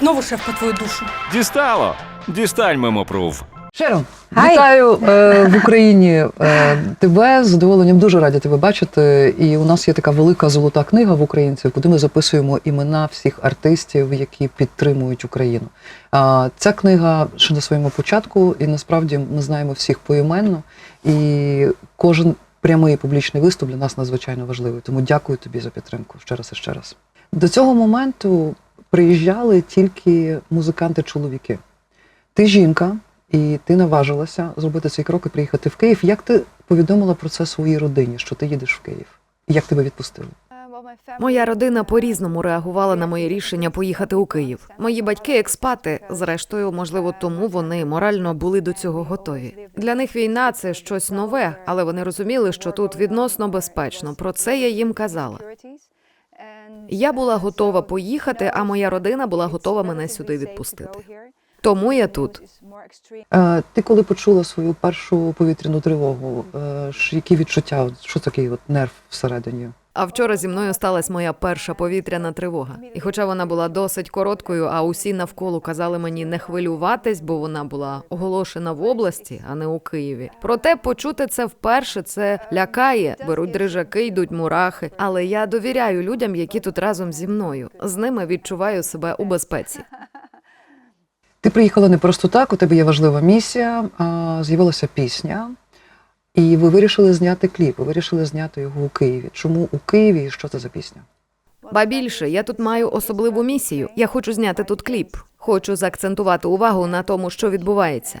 Снова шеф по твою душу. Дістало. Дістань мемопрув. Шерон, вітаю е, в Україні е, тебе. З задоволенням дуже раді тебе бачити. І у нас є така велика золота книга в українців, куди ми записуємо імена всіх артистів, які підтримують Україну. А ця книга ще на своєму початку, і насправді ми знаємо всіх поіменно. І кожен прямий публічний виступ для нас надзвичайно важливий. Тому дякую тобі за підтримку ще раз і ще раз. До цього моменту приїжджали тільки музиканти-чоловіки. Ти жінка, і ти наважилася зробити цей крок і приїхати в Київ. Як ти повідомила про це своїй родині, що ти їдеш в Київ? Як тебе відпустили? Моя родина по-різному реагувала на моє рішення поїхати у Київ. Мої батьки експати, зрештою, можливо, тому вони морально були до цього готові. Для них війна це щось нове, але вони розуміли, що тут відносно безпечно. Про це я їм казала. Я була готова поїхати, а моя родина була готова мене сюди відпустити. Тому я тут. Е, ти коли почула свою першу повітряну тривогу, е, які відчуття? Що такий от нерв всередині? А вчора зі мною сталася моя перша повітряна тривога. І хоча вона була досить короткою, а усі навколо казали мені не хвилюватись, бо вона була оголошена в області, а не у Києві. Проте почути це вперше це лякає, беруть дрижаки, йдуть мурахи. Але я довіряю людям, які тут разом зі мною. З ними відчуваю себе у безпеці. Ти приїхала не просто так, у тебе є важлива місія, з'явилася пісня, і ви вирішили зняти кліп, ви вирішили зняти його у Києві. Чому у Києві і що це за пісня? Ба більше, я тут маю особливу місію. Я хочу зняти тут кліп. Хочу заакцентувати увагу на тому, що відбувається.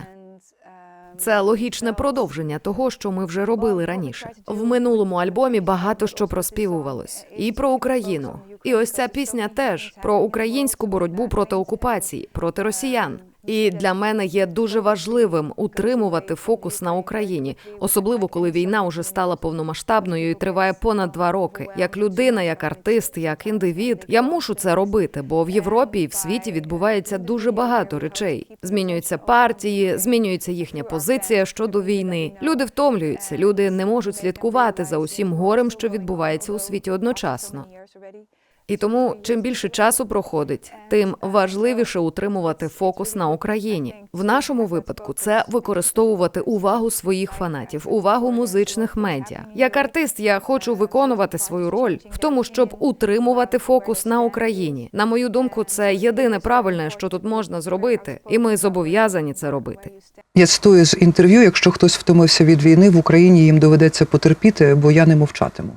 Це логічне продовження того, що ми вже робили раніше. В минулому альбомі багато що проспівувалось і про Україну. І ось ця пісня теж про українську боротьбу проти окупації, проти росіян. І для мене є дуже важливим утримувати фокус на Україні, особливо коли війна вже стала повномасштабною і триває понад два роки. Як людина, як артист, як індивід, я мушу це робити, бо в Європі і в світі відбувається дуже багато речей. Змінюються партії, змінюється їхня позиція щодо війни. Люди втомлюються, люди не можуть слідкувати за усім горем, що відбувається у світі одночасно. І тому, чим більше часу проходить, тим важливіше утримувати фокус на Україні. В нашому випадку це використовувати увагу своїх фанатів, увагу музичних медіа. Як артист, я хочу виконувати свою роль в тому, щоб утримувати фокус на Україні. На мою думку, це єдине правильне, що тут можна зробити, і ми зобов'язані це робити. Я цитую з інтерв'ю: якщо хтось втомився від війни в Україні, їм доведеться потерпіти, бо я не мовчатиму.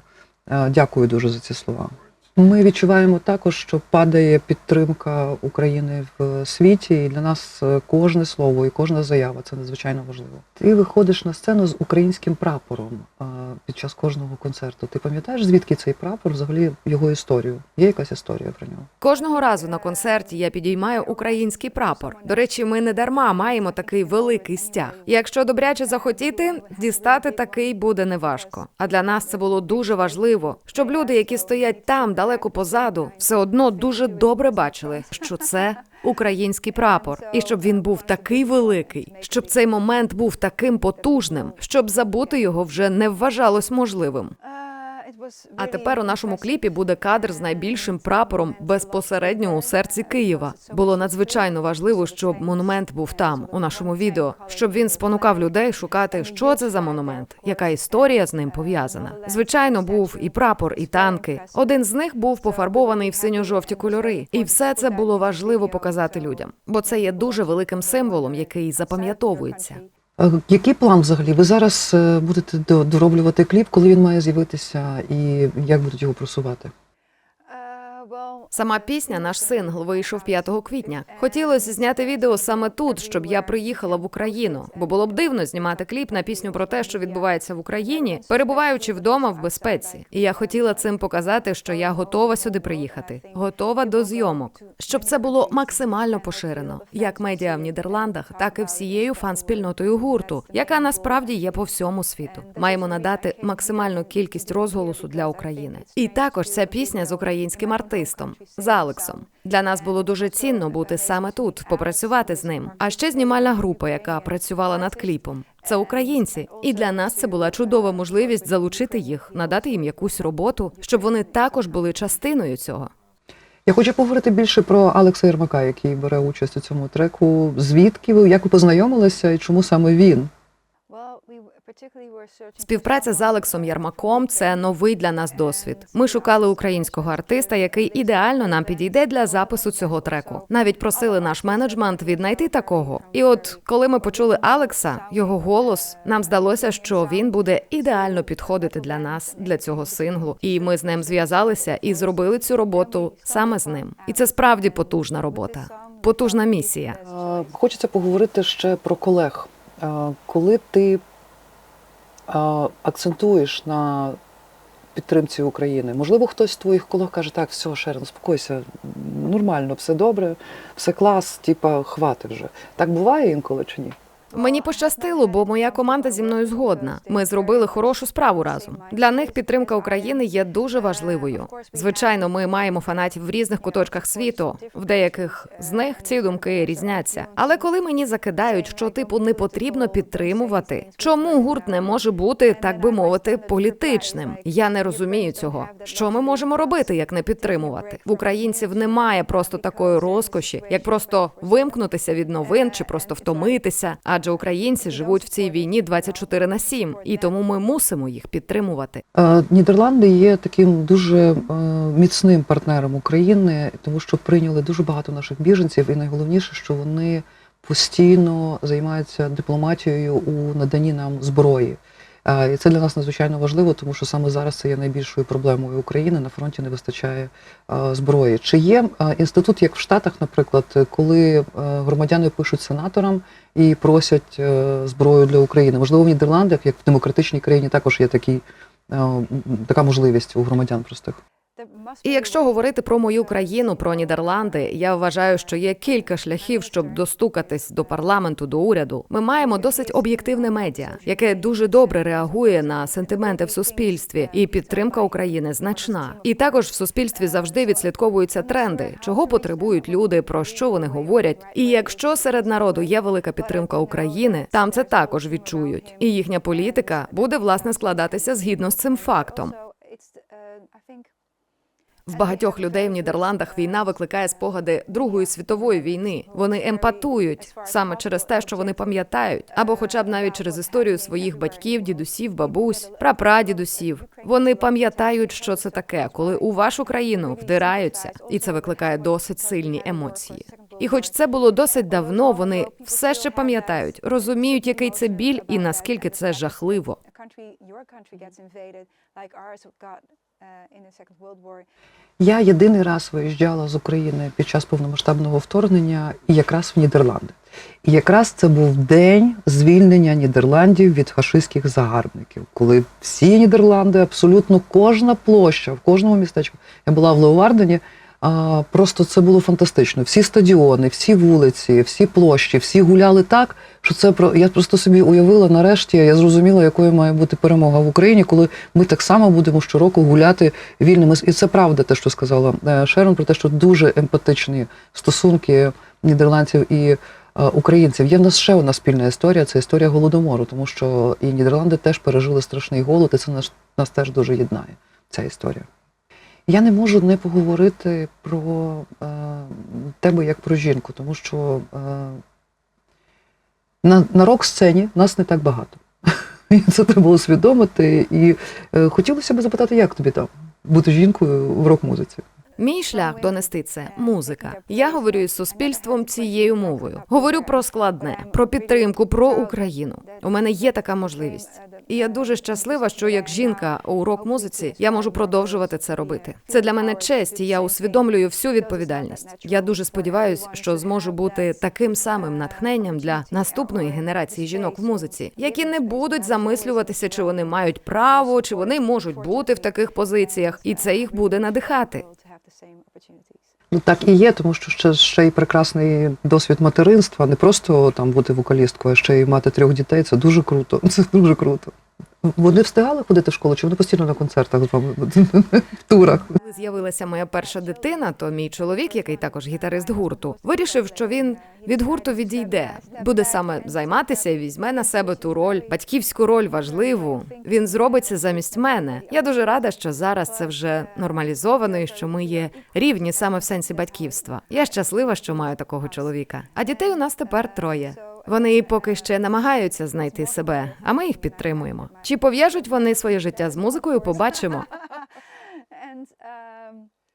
Е, Дякую дуже за ці слова. Ми відчуваємо також, що падає підтримка України в світі, і для нас е, кожне слово і кожна заява це надзвичайно важливо. Ти виходиш на сцену з українським прапором е, під час кожного концерту. Ти пам'ятаєш, звідки цей прапор, взагалі його історію? Є якась історія про нього? Кожного разу на концерті я підіймаю український прапор. До речі, ми не дарма маємо такий великий стяг. Якщо добряче захотіти, дістати такий буде неважко. А для нас це було дуже важливо, щоб люди, які стоять там далеко позаду, все одно дуже добре бачили, що це. Український прапор, і щоб він був такий великий, щоб цей момент був таким потужним, щоб забути його вже не вважалось можливим. А тепер у нашому кліпі буде кадр з найбільшим прапором безпосередньо у серці Києва. Було надзвичайно важливо, щоб монумент був там, у нашому відео, щоб він спонукав людей шукати, що це за монумент, яка історія з ним пов'язана. Звичайно, був і прапор, і танки. Один з них був пофарбований в синьо-жовті кольори, і все це було важливо показати людям, бо це є дуже великим символом, який запам'ятовується. Е, Який план взагалі? Ви зараз е, будете до- дороблювати кліп, коли він має з'явитися, і як будуть його просувати? Сама пісня, наш сингл, вийшов 5 квітня. Хотілося зняти відео саме тут, щоб я приїхала в Україну, бо було б дивно знімати кліп на пісню про те, що відбувається в Україні, перебуваючи вдома в безпеці. І я хотіла цим показати, що я готова сюди приїхати, готова до зйомок, щоб це було максимально поширено, як медіа в Нідерландах, так і всією фан-спільнотою гурту, яка насправді є по всьому світу. Маємо надати максимальну кількість розголосу для України. І також ця пісня з українським артистом з Алексом. Для нас було дуже цінно бути саме тут, попрацювати з ним. А ще знімальна група, яка працювала над кліпом. Це українці, і для нас це була чудова можливість залучити їх, надати їм якусь роботу, щоб вони також були частиною цього. Я хочу поговорити більше про Алекса Єрмака, який бере участь у цьому треку. Звідки ви як ви познайомилися і чому саме він? Співпраця з Алексом Ярмаком це новий для нас досвід. Ми шукали українського артиста, який ідеально нам підійде для запису цього треку. Навіть просили наш менеджмент віднайти такого. І от коли ми почули Алекса, його голос, нам здалося, що він буде ідеально підходити для нас, для цього синглу. І ми з ним зв'язалися і зробили цю роботу саме з ним. І це справді потужна робота, потужна місія. Хочеться поговорити ще про колег. Коли ти акцентуєш на підтримці України, можливо, хтось з твоїх колег каже, так, все, Шерон, спокойся, нормально, все добре, все клас, типа, хвати вже. Так буває інколи чи ні? Мені пощастило, бо моя команда зі мною згодна. Ми зробили хорошу справу разом. Для них підтримка України є дуже важливою. Звичайно, ми маємо фанатів в різних куточках світу. В деяких з них ці думки різняться. Але коли мені закидають, що типу не потрібно підтримувати, чому гурт не може бути, так би мовити, політичним? Я не розумію цього. Що ми можемо робити, як не підтримувати? В українців немає просто такої розкоші, як просто вимкнутися від новин чи просто втомитися. Адже українці живуть в цій війні 24 на 7, і тому ми мусимо їх підтримувати. Е, Нідерланди є таким дуже е, міцним партнером України, тому що прийняли дуже багато наших біженців, і найголовніше, що вони постійно займаються дипломатією у наданні нам зброї. Е, І це для нас надзвичайно важливо, тому що саме зараз це є найбільшою проблемою України. На фронті не вистачає е, зброї. Чи є е, інститут, як в Штатах, наприклад, коли громадяни пишуть сенаторам і просять зброю для України? Можливо, в Нідерландах, як в демократичній країні, також є такий, така можливість у громадян простих. І якщо говорити про мою країну, про Нідерланди, я вважаю, що є кілька шляхів, щоб достукатись до парламенту, до уряду. Ми маємо досить об'єктивне медіа, яке дуже добре реагує на сентименти в суспільстві, і підтримка України значна. І також в суспільстві завжди відслідковуються тренди, чого потребують люди, про що вони говорять. І якщо серед народу є велика підтримка України, там це також відчують. І їхня політика буде власне складатися згідно з цим фактом. В багатьох людей в Нідерландах війна викликає спогади Другої світової війни. Вони емпатують саме через те, що вони пам'ятають, або хоча б навіть через історію своїх батьків, дідусів, бабусь, прапрадідусів. Вони пам'ятають, що це таке, коли у вашу країну вдираються, і це викликає досить сильні емоції. І хоч це було досить давно, вони все ще пам'ятають, розуміють, який це біль і наскільки це жахливо. War. Я єдиний раз виїжджала з України під час повномасштабного вторгнення, і якраз в Нідерланди. І якраз це був день звільнення Нідерландів від фашистських загарбників, коли всі Нідерланди, абсолютно кожна площа в кожному містечку. Я була в Леовардені. А, просто це було фантастично. Всі стадіони, всі вулиці, всі площі, всі гуляли так, що це про я просто собі уявила нарешті. Я зрозуміла, якою має бути перемога в Україні, коли ми так само будемо щороку гуляти вільними. І це правда, те, що сказала е, Шерон, про те, що дуже емпатичні стосунки нідерландців і е, українців. Є в нас ще одна спільна історія це історія голодомору, тому що і Нідерланди теж пережили страшний голод, і це нас, нас теж дуже єднає. Ця історія. Я не можу не поговорити про е, тебе як про жінку, тому що е, на, на рок-сцені нас не так багато. Це треба усвідомити. І е, хотілося б запитати, як тобі там бути жінкою в рок-музиці? Мій шлях донести це музика. Я говорю із суспільством цією мовою. Говорю про складне, про підтримку, про Україну. У мене є така можливість. І я дуже щаслива, що як жінка у рок-музиці я можу продовжувати це робити. Це для мене честь, і я усвідомлюю всю відповідальність. Я дуже сподіваюся, що зможу бути таким самим натхненням для наступної генерації жінок в музиці, які не будуть замислюватися, чи вони мають право, чи вони можуть бути в таких позиціях, і це їх буде надихати. Ну так і є, тому що ще, ще й прекрасний досвід материнства, не просто там бути вокалісткою, а ще й мати трьох дітей. Це дуже круто. Це дуже круто. Вони встигали ходити в школу, чи вони постійно на концертах з вами в турах? Коли з'явилася моя перша дитина, то мій чоловік, який також гітарист гурту, вирішив, що він від гурту відійде, буде саме займатися і візьме на себе ту роль, батьківську роль важливу. Він зробить це замість мене. Я дуже рада, що зараз це вже нормалізовано і що ми є рівні саме в сенсі батьківства. Я щаслива, що маю такого чоловіка. А дітей у нас тепер троє. Вони поки ще намагаються знайти себе, а ми їх підтримуємо. Чи пов'яжуть вони своє життя з музикою? Побачимо.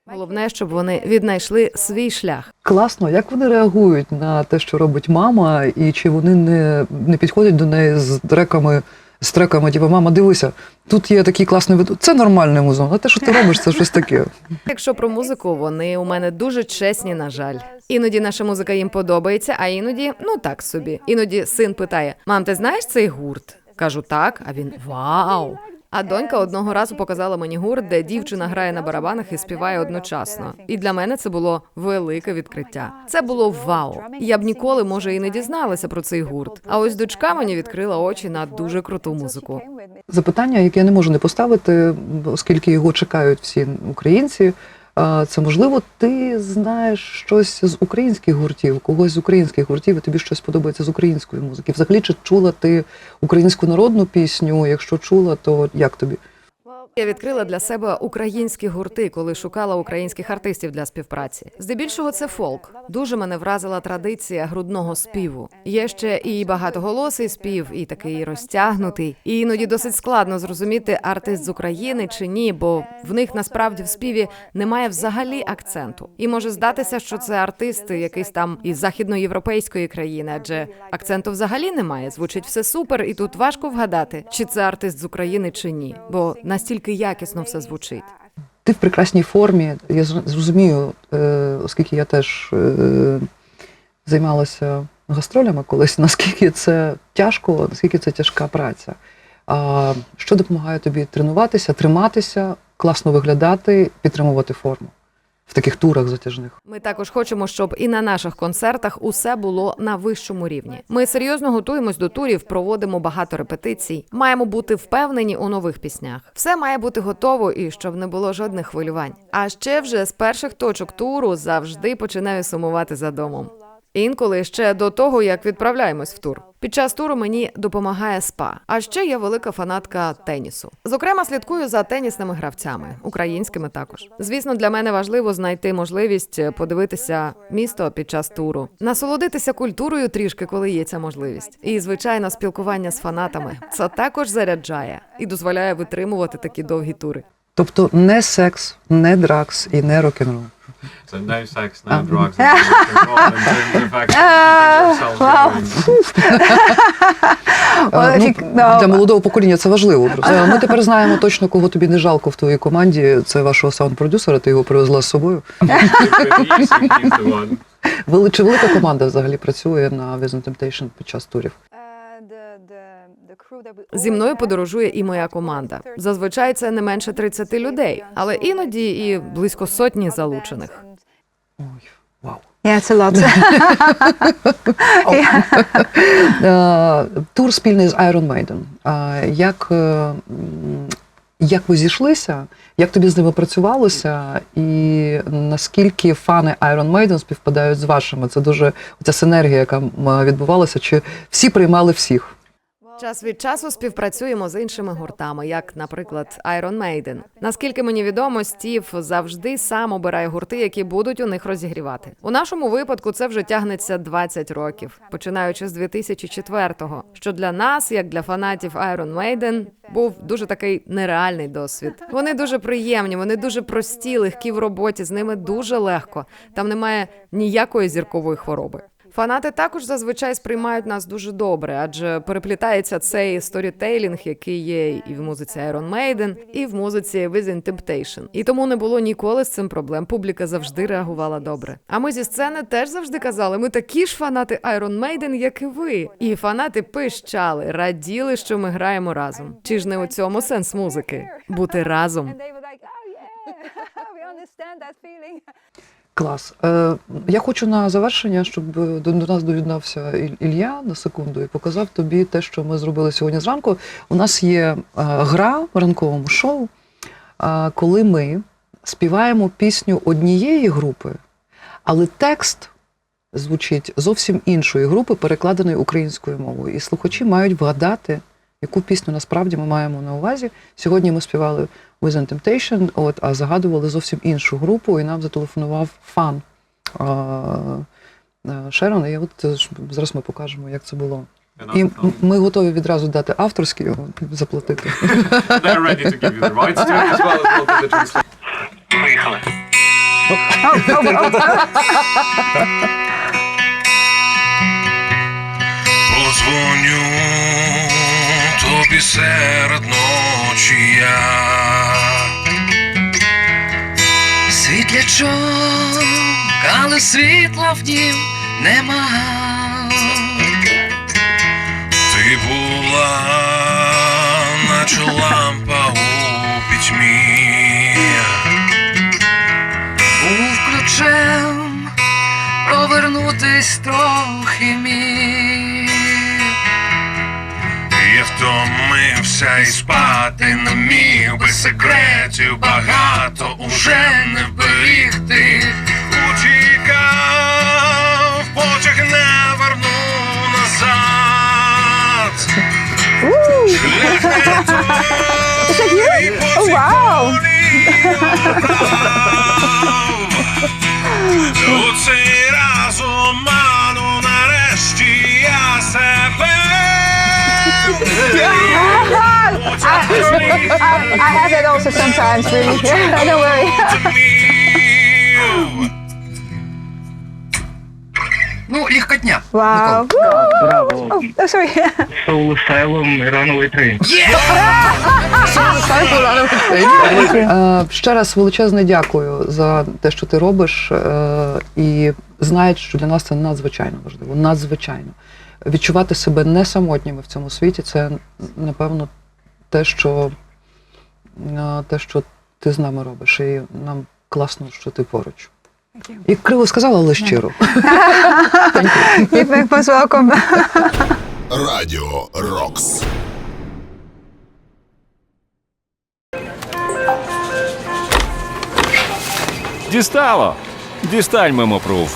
Головне, щоб вони віднайшли свій шлях. Класно, як вони реагують на те, що робить мама, і чи вони не, не підходять до неї з треками, з треками, типу, мама, дивися, тут є такий класний вид. Це нормальний музон, а те, що ти робиш, це щось таке. Якщо про музику, вони у мене дуже чесні, на жаль. Іноді наша музика їм подобається, а іноді ну так собі. Іноді син питає: Мам, ти знаєш цей гурт? Кажу так, а він вау. А донька одного разу показала мені гурт, де дівчина грає на барабанах і співає одночасно. І для мене це було велике відкриття. Це було вау. Я б ніколи, може, і не дізналася про цей гурт. А ось дочка мені відкрила очі на дуже круту музику. Запитання, яке я не можу не поставити, оскільки його чекають всі українці. Це можливо, ти знаєш щось з українських гуртів, когось з українських гуртів, і тобі щось подобається з української музики. Взагалі, чи чула ти українську народну пісню? Якщо чула, то як тобі? Я відкрила для себе українські гурти, коли шукала українських артистів для співпраці. Здебільшого це фолк. Дуже мене вразила традиція грудного співу. Є ще і багатоголосий спів, і такий розтягнутий. І іноді досить складно зрозуміти артист з України чи ні, бо в них насправді в співі немає взагалі акценту. І може здатися, що це артист якийсь там із західноєвропейської країни, адже акценту взагалі немає. Звучить все супер, і тут важко вгадати, чи це артист з України чи ні, бо настільки якісно все звучить. Ти в прекрасній формі. Я зр- зрозумію, е, оскільки я теж е, займалася гастролями колись, наскільки це тяжко, наскільки це тяжка праця. Що допомагає тобі тренуватися, триматися, класно виглядати, підтримувати форму в таких турах затяжних? Ми також хочемо, щоб і на наших концертах усе було на вищому рівні. Ми серйозно готуємось до турів, проводимо багато репетицій. Маємо бути впевнені у нових піснях. Все має бути готово і щоб не було жодних хвилювань. А ще вже з перших точок туру завжди починаю сумувати за домом. Інколи ще до того, як відправляємось в тур. Під час туру мені допомагає спа. А ще я велика фанатка тенісу. Зокрема, слідкую за тенісними гравцями, українськими також. Звісно, для мене важливо знайти можливість подивитися місто під час туру, насолодитися культурою трішки, коли є ця можливість. І звичайно, спілкування з фанатами це також заряджає і дозволяє витримувати такі довгі тури. Тобто не секс, не дракс і не рок-н-рол. So no sex, no drugs, no rock in terms of actually yourself well. Е, ну, you- no. Для молодого покоління це важливо. Е, Ми тепер знаємо точно, кого тобі не жалко в твоїй команді. Це вашого саунд-продюсера, ти його привезла з собою. With he's the one. Вели- Чи велика команда взагалі працює на Vision Temptation під час турів? Зі мною подорожує і моя команда. Зазвичай це не менше 30 людей, але іноді і близько сотні залучених. Е, Тур спільний з Iron Maiden. Як, е, як ви зійшлися? Як тобі з ними працювалося? І наскільки фани Iron Maiden співпадають з вашими? Це дуже ця синергія, яка відбувалася. Чи всі приймали всіх? Час від часу співпрацюємо з іншими гуртами, як, наприклад, Iron Maiden. Наскільки мені відомо, Стів завжди сам обирає гурти, які будуть у них розігрівати. У нашому випадку це вже тягнеться 20 років, починаючи з 2004-го, що для нас, як для фанатів Iron Maiden, був дуже такий нереальний досвід. Вони дуже приємні, вони дуже прості, легкі в роботі. З ними дуже легко. Там немає ніякої зіркової хвороби. Фанати також зазвичай сприймають нас дуже добре, адже переплітається цей сторітейлінг, який є і в музиці Iron Maiden, і в музиці Within Temptation. І тому не було ніколи з цим проблем. Публіка завжди реагувала добре. А ми зі сцени теж завжди казали: ми такі ж фанати Iron Maiden, як і ви. І фанати пищали, раділи, що ми граємо разом. Чи ж не у цьому сенс музики? Бути разом. Клас. Е, я хочу на завершення, щоб до, до нас доєднався Ілля на секунду і показав тобі те, що ми зробили сьогодні зранку. У нас є е, гра в ранковому шоу, е, коли ми співаємо пісню однієї групи, але текст звучить зовсім іншої групи, перекладеної українською мовою. І слухачі мають вгадати, яку пісню насправді ми маємо на увазі. Сьогодні ми співали Within Temptation, от, а загадували зовсім іншу групу, і нам зателефонував фан а, Шерон. І от е, зараз ми покажемо, як це було. І ми готові відразу дати авторські заплатити. Позвоню тобі серед ночі я. Світлячок, але світла в нім нема. Ти була, наче лампа у пітьмі. Був ключем повернутись трохи міг. Втомився і спати не міг, без секретів багато уже не вберігти. Утікав, потяг не верну назад. Шлях не той, і вау! I have that also sometimes, really. Don't worry. Ну, легкотня. Wow. Браво. Oh, sorry. Soul Asylum і Runaway Train. Ще раз величезне дякую за те, що ти робиш, е, і знаєш, що для нас це надзвичайно важливо. Надзвичайно. Відчувати себе не самотніми в цьому світі це, напевно, те, що, те, що ти з нами робиш. І нам класно, що ти поруч. І криво сказала, але щиро. Радіо Рокс. Дістало! Дістань мемопруф.